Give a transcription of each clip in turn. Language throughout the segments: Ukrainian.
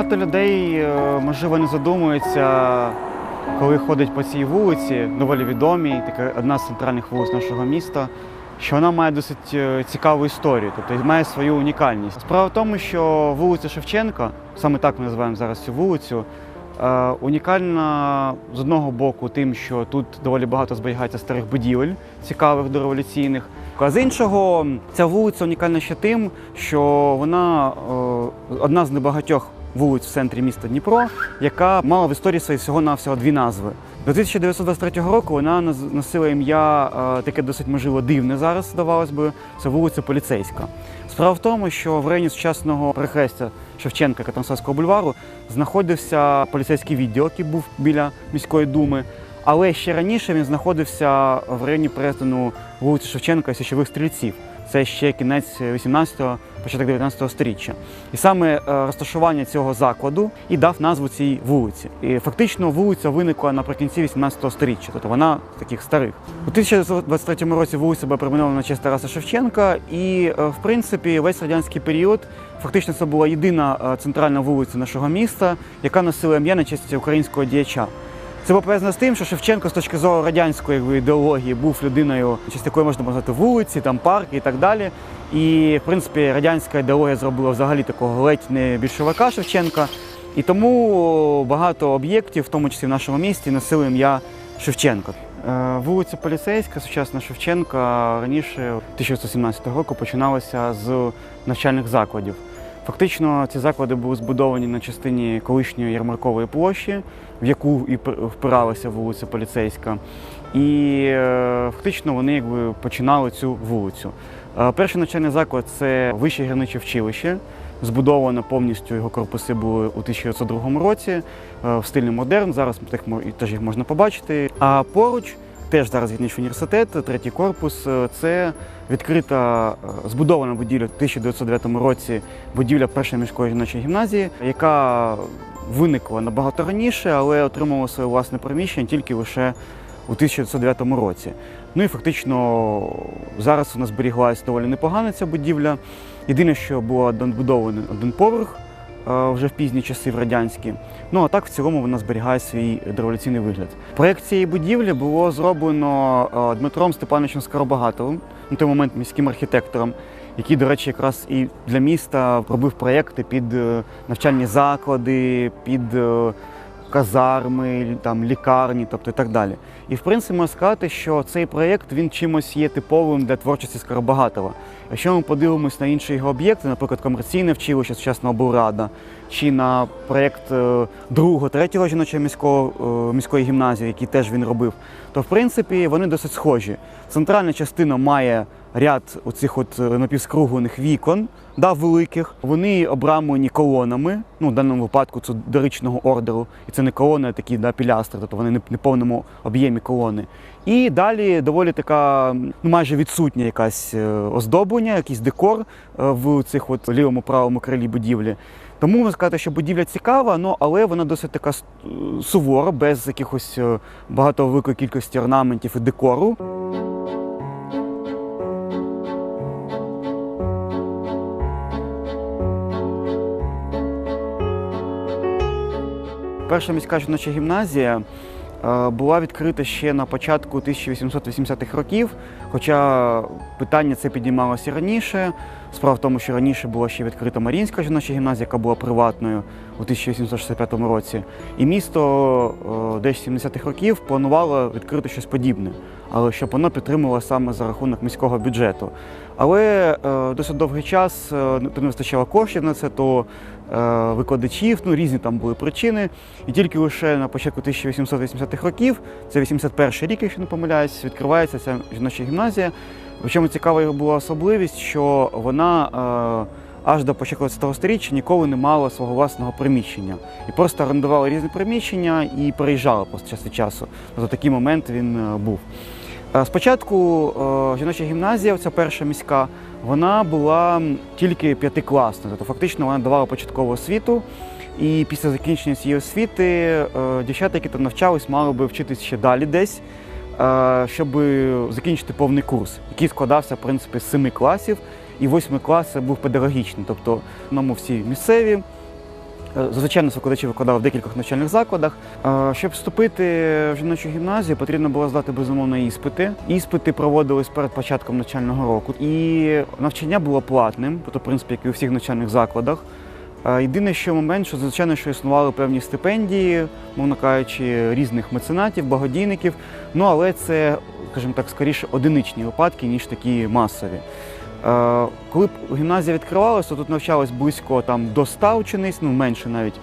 Багато людей, е, можливо, не задумуються, коли ходять по цій вулиці, доволі відомій, така одна з центральних вулиць нашого міста, що вона має досить е, цікаву історію, тобто має свою унікальність. Справа в тому, що вулиця Шевченка, саме так ми називаємо зараз цю вулицю, е, унікальна з одного боку тим, що тут доволі багато зберігається старих будівель, цікавих дореволюційних. А з іншого, ця вулиця унікальна ще тим, що вона одна з небагатьох вулиць в центрі міста Дніпро, яка мала в історії своїй всього-навсього дві назви. До 1923 року вона носила ім'я е, таке досить можливо дивне зараз, здавалось би, це вулиця Поліцейська. Справа в тому, що в районі сучасного перехрестя Шевченка Катансовського бульвару знаходився поліцейський відділ, який був біля міської думи. Але ще раніше він знаходився в районі перетину вулиці Шевченка і Січових стрільців. Це ще кінець 18-го, початок 19-го сторіччя. І саме е, розташування цього закладу і дав назву цій вулиці. І фактично вулиця виникла наприкінці 18-го сторіччя, тобто вона таких старих. У 1923 році вулиця була перейменована на честь Тараса Шевченка, і е, в принципі весь радянський період фактично це була єдина е, центральна вулиця нашого міста, яка носила ім'я на честь українського діяча. Це пов'язано з тим, що Шевченко з точки зору радянської ідеології був людиною, якої можна назвати вулиці, там парки і так далі. І в принципі радянська ідеологія зробила взагалі такого ледь не більшовика Шевченка. І тому багато об'єктів, в тому числі в нашому місті, носили ім'я Шевченка. Е, Вулиця Поліцейська, сучасна Шевченка, раніше 1917 року починалася з навчальних закладів. Фактично, ці заклади були збудовані на частині колишньої ярмаркової площі, в яку і впиралася вулиця Поліцейська. І е, фактично вони якби починали цю вулицю. Е, Перший навчальний заклад це вище гірниче вчилище. Збудовано повністю його корпуси були у 1902 році е, в стилі модерн. Зараз теж їх можна побачити. А поруч теж зараз гірничий університет, третій корпус. е, Це відкрита е, збудована будівля в 1909 році будівля першої міської жіночої гімназії, яка виникла набагато раніше, але отримала своє власне приміщення тільки лише у 1909 році. Ну і фактично зараз у нас зберіглася доволі непогана ця будівля. Єдине, що було добудований один поверх вже в пізні часи в радянські. Ну а так в цілому вона зберігає свій дореволюційний вигляд. Проєкт цієї будівлі було зроблено е, Дмитром Степановичем Скоробагатовим, на той момент міським архітектором, який, до речі, якраз і для міста робив проєкти під е, навчальні заклади, під е, казарми, там лікарні, тобто і так далі. І в принципі можна сказати, що цей проєкт він чимось є типовим для творчості Скоробагатова. Якщо ми подивимось на інші його об'єкти, наприклад, комерційне вчилище сучасного Буррада, чи на проєкт е, другого, третього жіночого міського е, міської гімназії, який теж він робив, то в принципі вони досить схожі. Центральна частина має ряд оцих от е, напівскруглених вікон, да, великих. Вони обрамлені колонами. Ну, в даному випадку це доричного ордеру. І це не колони, а такі да, пілястри, тобто вони не повному об'ємі колони. І далі доволі така ну, майже відсутня якась е, оздоблення, якийсь декор е, в цих от лівому правому крилі будівлі. Тому можна сказати, що будівля цікава, ну, але вона досить така сувора, без якихось багато великої кількості орнаментів і декору. Перша міська жіноча гімназія е, була відкрита ще на початку 1880-х років, хоча питання це підіймалося і раніше. Справа в тому, що раніше була ще відкрита Марінська жіноча гімназія, яка була приватною у 1865 році. І місто е, десь 70-х років планувало відкрити щось подібне, але щоб воно підтримувало саме за рахунок міського бюджету. Але е, досить довгий час не вистачало коштів на це, то викладачів, ну різні там були причини. І тільки лише на початку 1880-х років, це 81 рік, якщо не помиляюсь, відкривається ця жіноча гімназія. Причому цікава була особливість, що вона е, аж до початку 20 сторіччя ніколи не мала свого власного приміщення. І просто орендувала різні приміщення і переїжджала просто час від часу. Тобто такий момент він е, був. Е, Спочатку е, жіноча гімназія, ця перша міська, вона була тільки п'ятикласна, тобто фактично вона давала початкову освіту. І після закінчення цієї освіти е, дівчата, які там навчались, мали би вчитись ще далі десь, е, щоб закінчити повний курс, який складався в принципі з семи класів, і восьмий клас був педагогічний, тобто ньому всі місцеві Зазвичай нас викладачі викладали в декількох навчальних закладах. Е, Щоб вступити в жіночу гімназію, потрібно було здати безумовно іспити. Іспити проводились перед початком навчального року, і навчання було платним, тобто, в принципі, як і у всіх навчальних закладах. Е, Єдине, що момент, що звичайно, що існували певні стипендії, мовно кажучи, різних меценатів, благодійників. Ну але це, скажімо так, скоріше одиничні випадки, ніж такі масові. Е, Коли гімназія відкривалася, то тут навчалось близько там, до 100 учениць, ну менше навіть.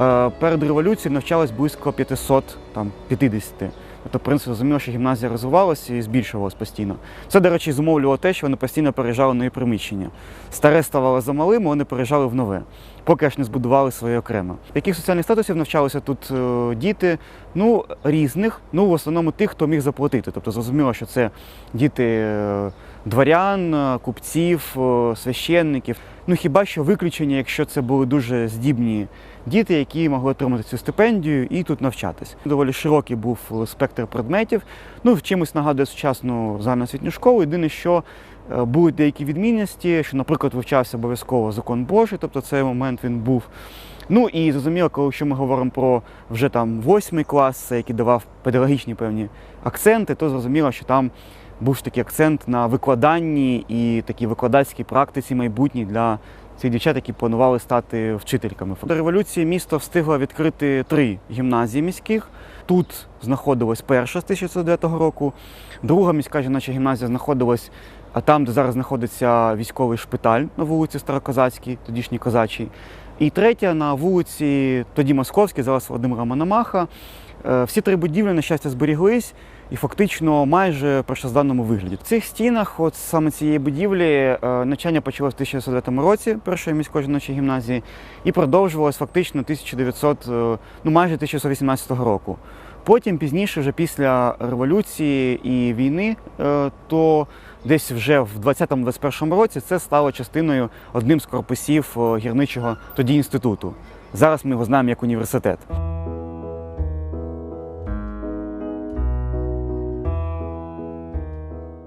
Е, Перед революцією навчалось близько 500, там, 50. Тобто, в принципі, зрозуміло, що гімназія розвивалася і збільшувалась постійно. Це, до речі, зумовлювало те, що вони постійно переїжджали нові приміщення. Старе ставало замалим, вони переїжджали в нове, поки аж не збудували своє окремо. Яких соціальних статусів навчалися тут е, діти? Ну, різних, ну в основному тих, хто міг заплатити. Тобто зрозуміло, що це діти дворян, е, купців, е, священників. Ну хіба що виключення, якщо це були дуже здібні діти, які могли отримати цю стипендію і тут навчатись. Доволі широкий був спектр предметів. Ну, чимось нагадує сучасну загальноосвітню школу. Єдине, що е, були деякі відмінності, що, наприклад, вивчався обов'язково закон Божий, тобто цей момент він був. Ну і зрозуміло, коли якщо ми говоримо про вже там восьмий клас, який давав педагогічні певні акценти, то зрозуміло, що там був ж такий акцент на викладанні і такій викладацькій практиці майбутній для цих дівчат, які планували стати вчительками. До революції місто встигло відкрити три гімназії міських. Тут знаходилась перша з 1909 року, друга міська жіноча гімназія знаходилась а там, де зараз знаходиться військовий шпиталь на вулиці Старокозацькій, тодішній козачій. І третя на вулиці, тоді Московській, зараз Володимира Мономаха. Е, Всі три будівлі, на щастя, зберіглись і фактично майже в першозданному вигляді. В цих стінах, от саме цієї будівлі, е, навчання почалось в 1909 році першої міської жіночої гімназії і продовжувалось фактично 1900, е, ну майже 1918 року. Потім пізніше, вже після революції і війни, е, то десь вже в 20-21 році це стало частиною одним з корпусів гірничого тоді інституту. Зараз ми його знаємо як університет.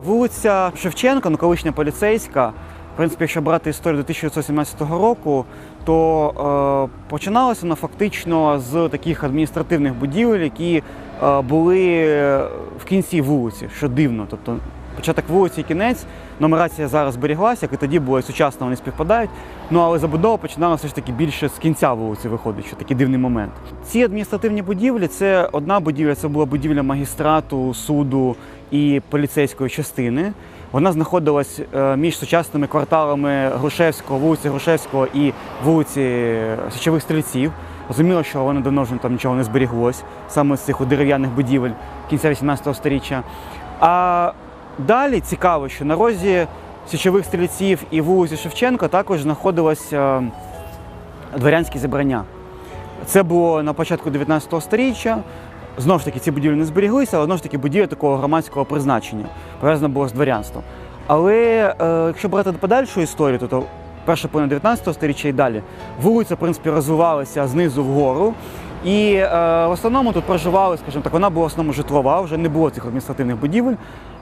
Вулиця Шевченка, ну колишня поліцейська. В принципі, якщо брати історію до 1917 року, то е, починалося вона фактично з таких адміністративних будівель, які е, були в кінці вулиці, що дивно. Тобто початок вулиці і кінець, нумерація зараз зберіглася, як і тоді було і сучасно, вони співпадають. Ну але забудова починалася все ж таки більше з кінця вулиці виходить, що такий дивний момент. Ці адміністративні будівлі це одна будівля, це була будівля магістрату, суду і поліцейської частини. Вона знаходилась е, між сучасними кварталами Грушевського, вулиці Грушевського і вулиці Січових Стрільців. Розуміло, що воно давно там нічого не зберіглось, саме з цих дерев'яних будівель кінця 18 століття. А далі цікаво, що на розі Січових Стрільців і вулиці Шевченка також знаходилося дворянське зібрання. Це було на початку 19 століття. Знову ж таки, ці будівлі не зберіглися, але знову ж таки будівля такого громадського призначення, пов'язана була з дворянством. Але е, якщо брати подальшу історію, то, то перша половина 19 століття і далі, вулиця, в принципі, розвивалася знизу вгору. І е, в основному тут проживали, скажімо так, вона була в основному житлова, вже не було цих адміністративних будівель.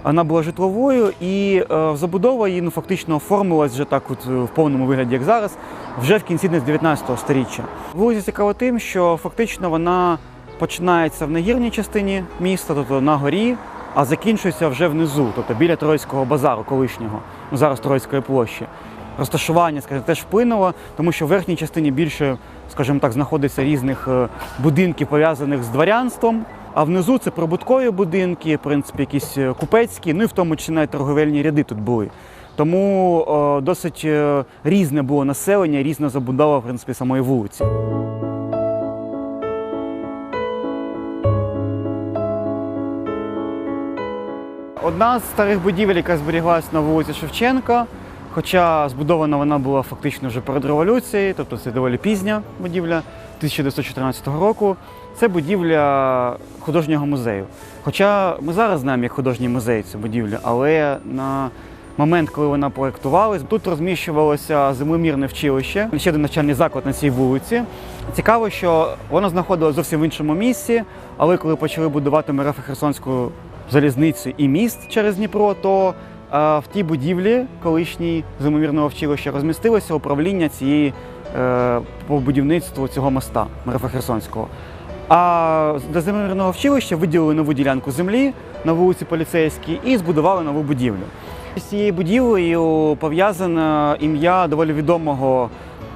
Вона була житловою і е, забудова її ну, фактично оформилась вже так, от е, в повному вигляді, як зараз, вже в кінці 19 століття. Вулиця цікава тим, що фактично вона починається в нагірній частині міста, тобто на горі, а закінчується вже внизу, тобто біля Троїцького базару колишнього, ну зараз Троїцької площі. Розташування, скажімо, теж вплинуло, тому що в верхній частині більше, скажімо так, знаходиться різних е, будинків пов'язаних з дворянством. А внизу це прибуткові будинки, в принципі, якісь е, купецькі, ну і в тому числі навіть торговельні ряди тут були. Тому е, досить е, різне було населення, різна забудова, в принципі, самої вулиці. Одна з старих будівель, яка зберіглася на вулиці Шевченка, хоча збудована вона була фактично вже перед революцією, тобто це доволі пізня будівля 1914 року. Це будівля художнього музею. Хоча ми зараз знаємо як художній музей цю будівлю, але на момент, коли вона проєктувалась, тут розміщувалося землемірне вчилище, ще один навчальний заклад на цій вулиці. Цікаво, що воно знаходилося зовсім в іншому місці, але коли почали будувати Мерафи Херсонську залізницю і міст через Дніпро, то е, в тій будівлі колишній зимомірного вчилища розмістилося управління цієї е, по будівництву цього моста Мирфа Херсонського. А до зимомірного вчилища виділили нову ділянку землі на вулиці Поліцейській і збудували нову будівлю. З цією будівлею пов'язане ім'я доволі відомого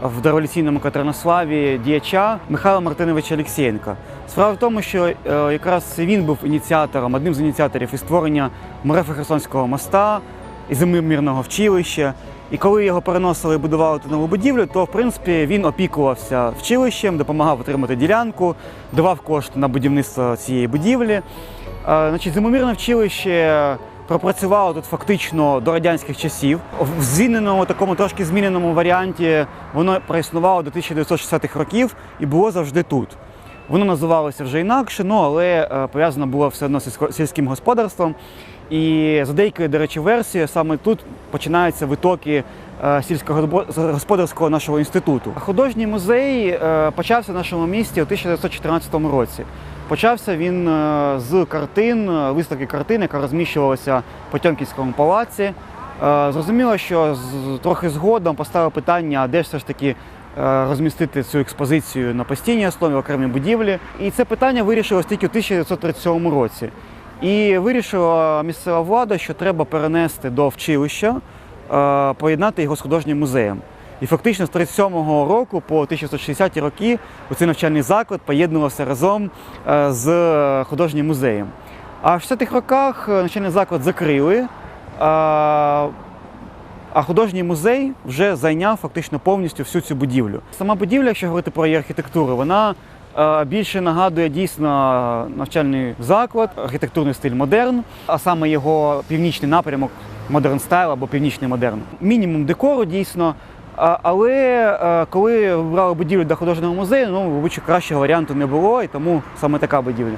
в дореволюційному Катеринославі діяча Михайла Мартиновича Олексєєнка. Справа в тому, що е, якраз він був ініціатором, одним з ініціаторів і створення Морефа Херсонського моста і зимомірного вчилища. І коли його переносили і будували ту нову будівлю, то в принципі він опікувався вчилищем, допомагав отримати ділянку, давав кошти на будівництво цієї будівлі. Е, Значить, зимомірне вчилище пропрацювало тут фактично до радянських часів. В зміненому такому трошки зміненому варіанті воно проіснувало до 1960-х років і було завжди тут. Воно називалося вже інакше, ну але е, пов'язано було все одно з сільським господарством. І за деякою, до речі, версією, саме тут починаються витоки е, сільськогосподарського нашого інституту. Художній музей е, почався в нашому місті у 1914 році. Почався він е, з картин, виставки картин, яка розміщувалася в Потьомкінському палаці. Зрозуміло, що трохи згодом поставив питання, де ж все ж таки розмістити цю експозицію на постійній основі в окремій будівлі. І це питання вирішилось тільки у 1937 році. І вирішила місцева влада, що треба перенести до вчилища, е, поєднати його з художнім музеєм. І фактично з 37-го року по 1960-ті роки цей навчальний заклад поєднувався разом е, з художнім музеєм. А в 60-х роках навчальний заклад закрили, е, а художній музей вже зайняв фактично повністю всю цю будівлю. Сама будівля, якщо говорити про її архітектуру, вона більше нагадує дійсно навчальний заклад, архітектурний стиль модерн, а саме його північний напрямок модерн стайл або північний модерн. Мінімум декору дійсно. Але е, коли брали будівлю для художнього музею, ну, мабуть, кращого варіанту не було, і тому саме така будівля.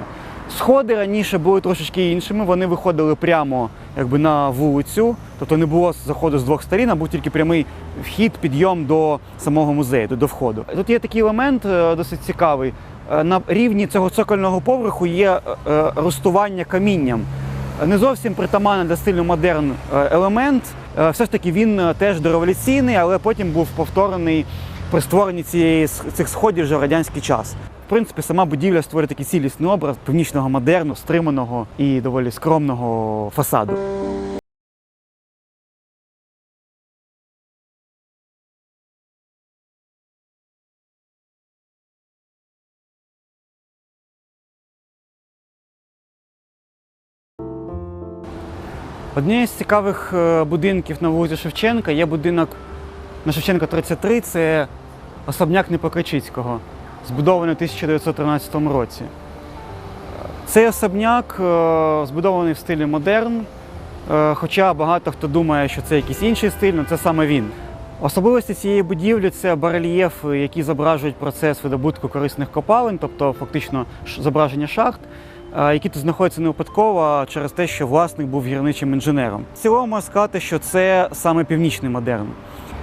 Сходи раніше були трошечки іншими, вони виходили прямо якби, на вулицю, тобто не було заходу з двох сторін, а був тільки прямий вхід, підйом до самого музею, до, до входу. Тут є такий елемент е, досить цікавий. Е, На рівні цього цокольного поверху є е, е, рустування камінням. Не зовсім притаманний для стилю модерн елемент. Все ж таки він теж дореволюційний, але потім був повторений при створенні цієї цих сходів вже в радянський час. В принципі, сама будівля створює такий цілісний образ північного модерну, стриманого і доволі скромного фасаду. Однією з цікавих е, будинків на вулиці Шевченка є будинок на Шевченка 33, це особняк Непокачицького, збудований у 1913 році. Цей особняк е, збудований в стилі модерн, е, хоча багато хто думає, що це якийсь інший стиль, але це саме він. Особливості цієї будівлі це барельєфи, які зображують процес видобутку корисних копалин, тобто фактично зображення шахт, які тут знаходяться не випадково через те, що власник був гірничим інженером. В цілому можна сказати, що це саме північний модерн.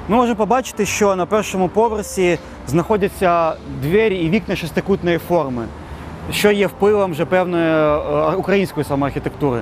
Ми можемо побачити, що на першому поверсі знаходяться двері і вікна шестикутної форми, що є впливом вже певної е, української саме архітектури.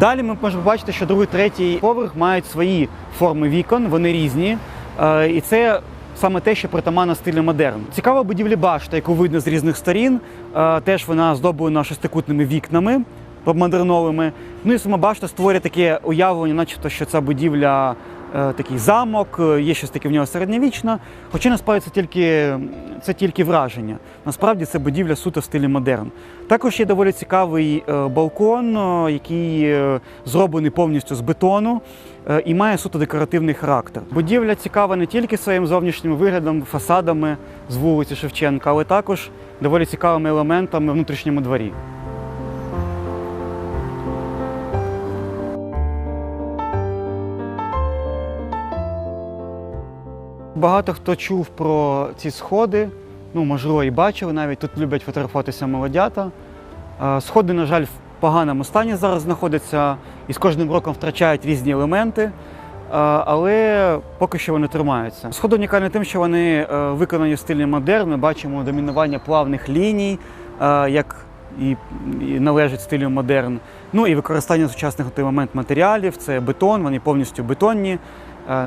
Далі ми можемо побачити, що другий, третій поверх мають свої форми вікон, вони різні. Е, І це саме те, що притаманно стилю модерн. Цікава будівлі башта, яку видно з різних сторін. Е, Теж вона здоблена шестикутними вікнами модерновими. Ну і сама башта створює таке уявлення, начебто, що ця будівля такий замок, е, є щось таке в нього середньовічне. Хоча насправді це тільки, це тільки враження. Насправді це будівля суто в стилі модерн. Також є доволі цікавий е, балкон, е, який е, зроблений повністю з бетону е, і має суто декоративний характер. Будівля цікава не тільки своїм зовнішнім виглядом, фасадами з вулиці Шевченка, але також доволі цікавими елементами внутрішньому дворі. Багато хто чув про ці сходи, ну можливо і бачили навіть. Тут люблять фотографуватися молодята. Е, Сходи, на жаль, в поганому стані зараз знаходяться і з кожним роком втрачають різні елементи, е, але поки що вони тримаються. Сходи унікальні тим, що вони е, виконані в стилі модерн. Ми бачимо домінування плавних ліній, як і, належить стилю модерн. Ну і використання сучасних момент матеріалів це бетон, вони повністю бетонні.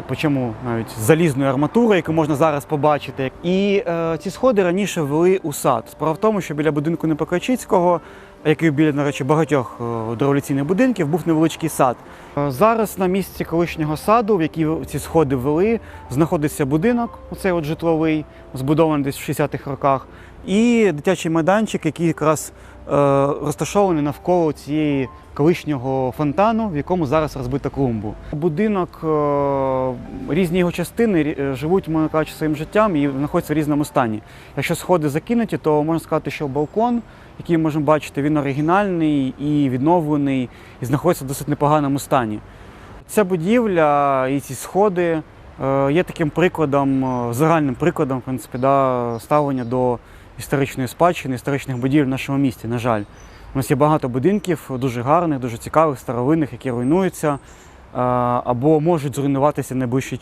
Причому навіть з залізною арматурою, яку можна зараз побачити. І е, ці сходи раніше вели у сад. Справа в тому, що біля будинку Непокойчицького, який біля, до речі, багатьох е, дореволюційних будинків, був невеличкий сад. Е, Зараз на місці колишнього саду, в який ці сходи вели, знаходиться будинок, оцей от житловий, збудований десь в 60-х роках, і дитячий майданчик, який якраз е, розташований навколо цієї колишнього фонтану, в якому зараз розбита клумбу. Будинок, е, різні його частини е, живуть, можна кажучи, своїм життям і знаходяться в різному стані. Якщо сходи закинуті, то можна сказати, що балкон, який ми можемо бачити, він оригінальний і відновлений, і знаходиться в досить непоганому стані. Ця будівля і ці сходи є таким прикладом, загальним прикладом, в принципі, да, ставлення до історичної спадщини, історичних будівель в нашому місті, на жаль. У нас є багато будинків дуже гарних, дуже цікавих, старовинних, які руйнуються або можуть зруйнуватися найближчий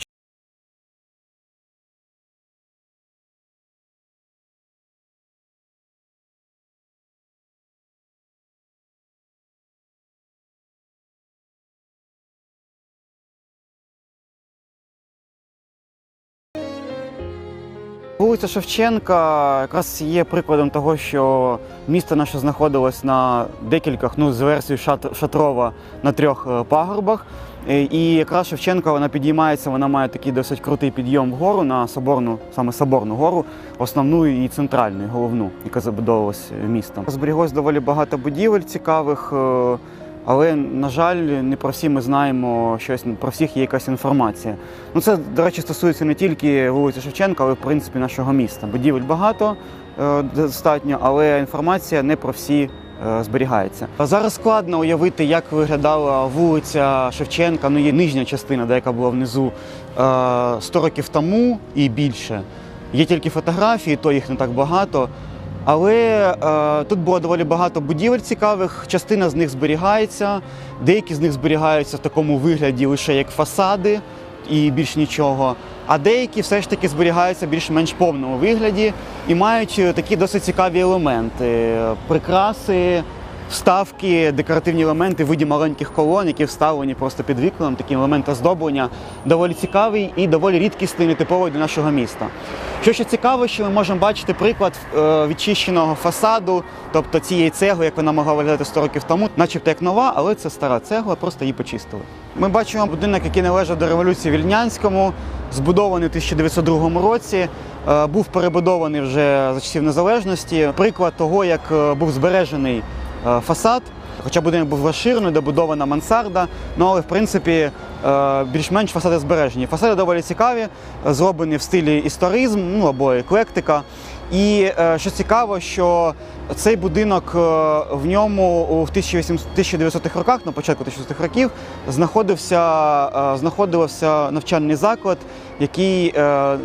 Вулиця Шевченка якраз є прикладом того, що місто наше знаходилось на декількох, ну з версією шат- шатрова на трьох е, пагорбах. Е, І якраз Шевченка вона підіймається, вона має такий досить крутий підйом вгору на Соборну, саме Соборну гору, основну і центральну, і головну, яка забудовувалась містом. Зберіглось доволі багато будівель цікавих. Е, Але, на жаль, не про всі ми знаємо щось, про всіх є якась інформація. Ну, це, до речі, стосується не тільки вулиці Шевченка, але в принципі нашого міста. Будівель багато е, достатньо, але інформація не про всі е, зберігається. Зараз складно уявити, як виглядала вулиця Шевченка, ну є нижня частина, де яка була внизу е, 100 років тому і більше. Є тільки фотографії, то їх не так багато. Але е, тут було доволі багато будівель цікавих. Частина з них зберігається, деякі з них зберігаються в такому вигляді лише як фасади і більш нічого. А деякі все ж таки зберігаються в більш-менш повному вигляді і мають такі досить цікаві елементи: прикраси, вставки, декоративні елементи в виді маленьких колон, які вставлені просто під вікном, такий елемент оздоблення доволі цікавий і доволі рідкісний, нетиповий для нашого міста. Що ще цікаво, що ми можемо бачити приклад е, відчищеного фасаду, тобто цієї цегли, як вона могла виглядати 100 років тому, начебто як нова, але це стара цегла, просто її почистили. Ми бачимо будинок, який належав до революції Вільнянському, збудований у 1902 році, е, був перебудований вже за часів незалежності. Приклад того, як е, був збережений фасад. Хоча будинок був розширений, добудована мансарда, ну але в принципі е, більш-менш фасади збережені. Фасади доволі цікаві, е, зроблені в стилі історизм ну або еклектика. І е, що цікаво, що цей будинок е, в ньому у 1900-х роках, на початку 1900-х років, знаходився, е, знаходився навчальний заклад, який е,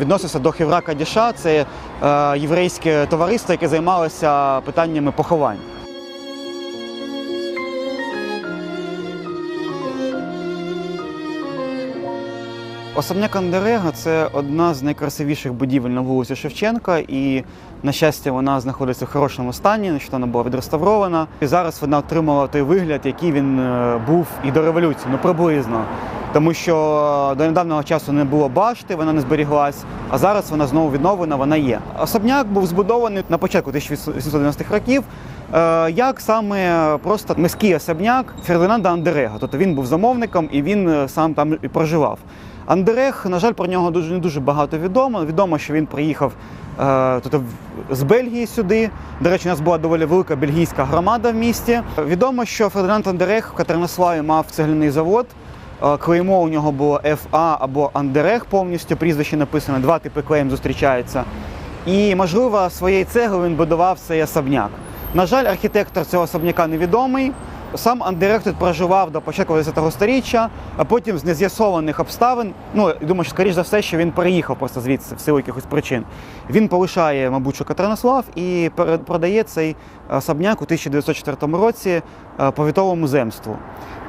відносився до Хевра Кадіша. Це е, єврейське товариство, яке займалося питаннями поховань. Особняк Андерега це одна з найкрасивіших будівель на вулиці Шевченка, і, на щастя, вона знаходиться в хорошому стані, нещодавно була відреставрована. І зараз вона отримала той вигляд, який він е, був і до революції, ну приблизно. Тому що е, до недавнього часу не було башти, вона не зберіглась, а зараз вона знову відновлена, вона є. Особняк був збудований на початку 1890-х років. е, Як саме просто міський особняк Фердинанда Андерега. Тобто він був замовником і він сам там і проживав. Андерег, на жаль, про нього дуже не дуже багато відомо. Відомо, що він приїхав е, тобто, в- з Бельгії сюди. До речі, у нас була доволі велика бельгійська громада в місті. Відомо, що Фердинанд Андерег в Катеринославі мав цегляний завод. Е, Клеймо у нього було ФА або Андерег повністю, прізвище написано, два типи клейм зустрічаються. І, можливо, своєю цегли він будував цей особняк. На жаль, архітектор цього особняка невідомий. Сам Андерег тут проживав до початку 10-го сторіччя, а потім з нез'ясованих обставин, ну думаю, що скоріш за все, що він переїхав просто звідси в силу якихось причин. Він полишає, мабуть, що Катеринослав і продає цей особняк у 1904 році е, повітовому земству,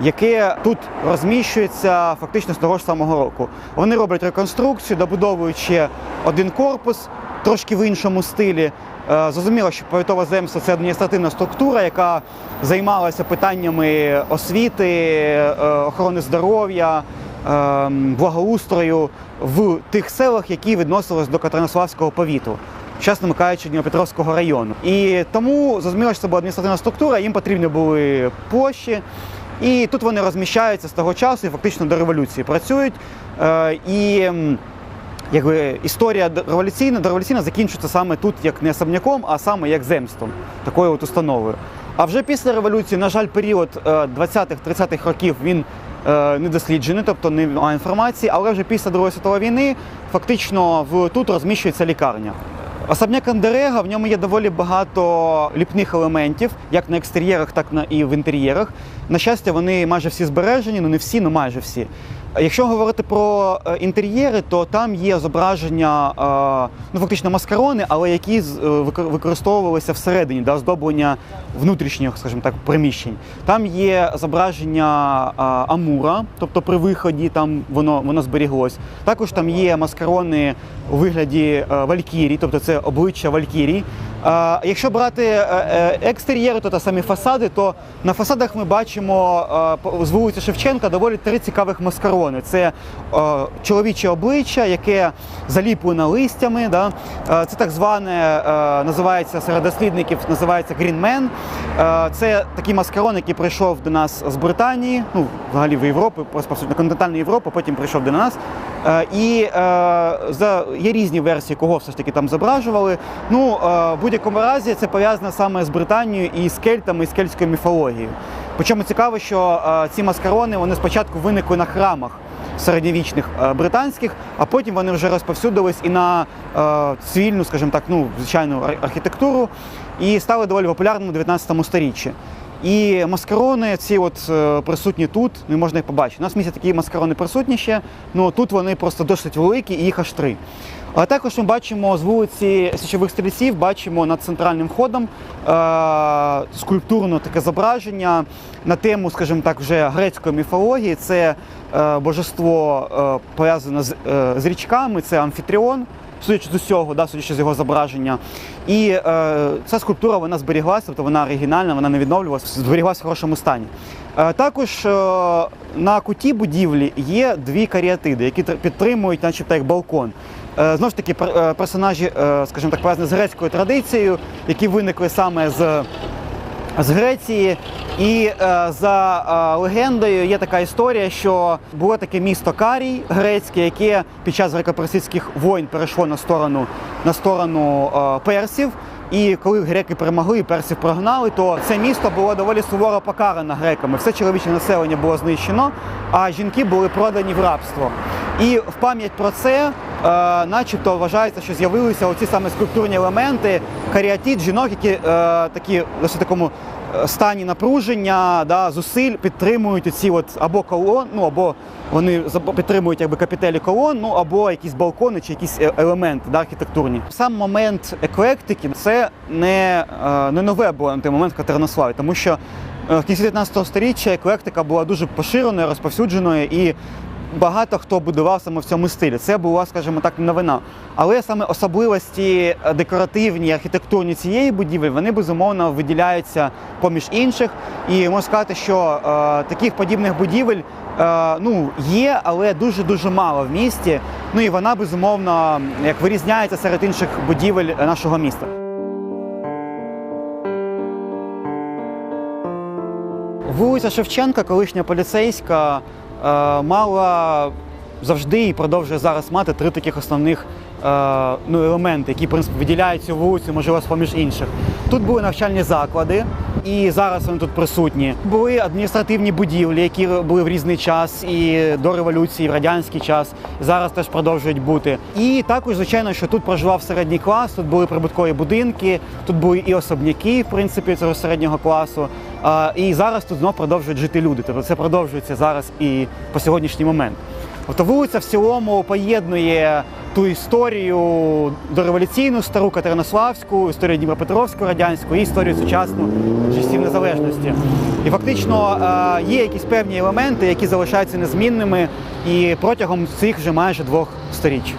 яке тут розміщується фактично з того ж самого року. Вони роблять реконструкцію, добудовують ще один корпус, трошки в іншому стилі. Е, Зрозуміло, що повітове земство це адміністративна структура, яка займалася питаннями освіти, е, охорони здоров'я, е, благоустрою в тих селах, які відносились до Катеринославського повіту. Чесно кажучи, Дніпропетровського району. І тому зрозуміло, що це була адміністративна структура, їм потрібні були площі. І тут вони розміщаються з того часу і фактично до революції працюють. І якби історія революційна, дореволюційна закінчується саме тут як не особняком, а саме як земством, такою от установою. А вже після революції, на жаль, період е, 20-30-х років він е, не досліджений, тобто немає інформації, але вже після Другої світової війни фактично в, тут розміщується лікарня. Особняк Андерега, в ньому є доволі багато ліпних елементів, як на екстер'єрах, так і в інтер'єрах. На щастя, вони майже всі збережені, ну не всі, ну майже всі. Якщо говорити про е, інтер'єри, то там є зображення, е, ну фактично маскарони, але які е, викор- використовувалися всередині для оздоблення внутрішніх, скажімо так, приміщень. Там є зображення Амура, тобто при виході там воно, воно зберіглось. Також там є маскарони у вигляді Валькірій, тобто це обличчя Валькірій. Якщо брати е, е, екстер'єри, то та самі фасади, то на фасадах ми бачимо з вулиці Шевченка доволі три цікавих маскарони. Це е, чоловіче обличчя, яке заліплено листями. Да? Це так зване, називається серед дослідників, називається. Е, Це такий маскарон, який прийшов до нас з Британії, ну взагалі в Європу, на континентальну Європу, потім прийшов до нас. І є різні версії, кого все ж таки там зображували. Ну, будь-якому разі це пов'язано саме з Британією і з кельтами, і з кельтською міфологією. Причому цікаво, що е, ці маскарони вони спочатку виникли на храмах середньовічних е, британських, а потім вони вже розповсюдились і на е, цивільну, скажімо так, ну, звичайну ар- архітектуру і стали доволі популярними у 19 сторіччі. І маскарони ці от присутні тут, не можна їх побачити. У нас в такі маскарони присутні ще, ну тут вони просто досить великі і їх аж три. Але також ми бачимо з вулиці Січових стрільців, бачимо над центральним входом е- скульптурне таке зображення на тему, скажімо так, вже грецької міфології. Це е, божество е, пов'язане з, е, з річками, це амфітріон судячи з усього, да, судячи з його зображення. І е, ця скульптура вона зберіглася, тобто вона оригінальна, вона не відновлювалася, зберіглася в хорошому стані. Е, також е, на куті будівлі є дві каріатиди, які підтримують, начебто, як балкон. Е, знову ж таки, персонажі, скажімо так, пов'язані з грецькою традицією, які виникли саме з з Греції. І за легендою є така історія, що було таке місто Карій грецьке, яке під час греко-персидських воїн перейшло на сторону, на сторону персів. І коли греки перемогли персів прогнали, то це місто було доволі суворо покарано греками. Все чоловіче населення було знищено, а жінки були продані в рабство. І в пам'ять про це, е, начебто, вважається, що з'явилися оці саме скульптурні елементи, каріатід жінок, які е, такі лише такому стані напруження, да, зусиль підтримують оці от або колон, ну або вони підтримують якби капітелі колон, ну або якісь балкони чи якісь е- елементи да, архітектурні. Сам момент еклектики це не, е, не нове було на той момент в Катеринославі, тому що е, в кінці 19 століття еклектика була дуже поширеною, розповсюдженою і багато хто будував саме в цьому стилі. Це була, скажімо так, новина. Але саме особливості е, декоративні, архітектурні цієї будівлі, вони безумовно виділяються поміж інших. І можна сказати, що е, таких подібних будівель е, ну, є, але дуже-дуже мало в місті. Ну і вона безумовно як вирізняється серед інших будівель нашого міста. Вулиця Шевченка, колишня поліцейська, мала завжди і продовжує зараз мати три таких основних е, ну, елементи, які в принципі, виділяють цю вулицю, можливо, з-поміж інших. Тут були навчальні заклади, і зараз вони тут присутні. Були адміністративні будівлі, які були в різний час, і до революції, і в радянський час, і зараз теж продовжують бути. І також, звичайно, що тут проживав середній клас, тут були прибуткові будинки, тут були і особняки, в принципі, цього середнього класу. І зараз тут знов продовжують жити люди. Тобто це продовжується зараз і по сьогоднішній момент. Тобто вулиця в цілому поєднує ту історію дореволюційну, стару Катеринославську, історію Дніпропетровську радянську і історію сучасну часів незалежності. І фактично е, є якісь певні елементи, які залишаються незмінними і протягом цих вже майже двох сторіч.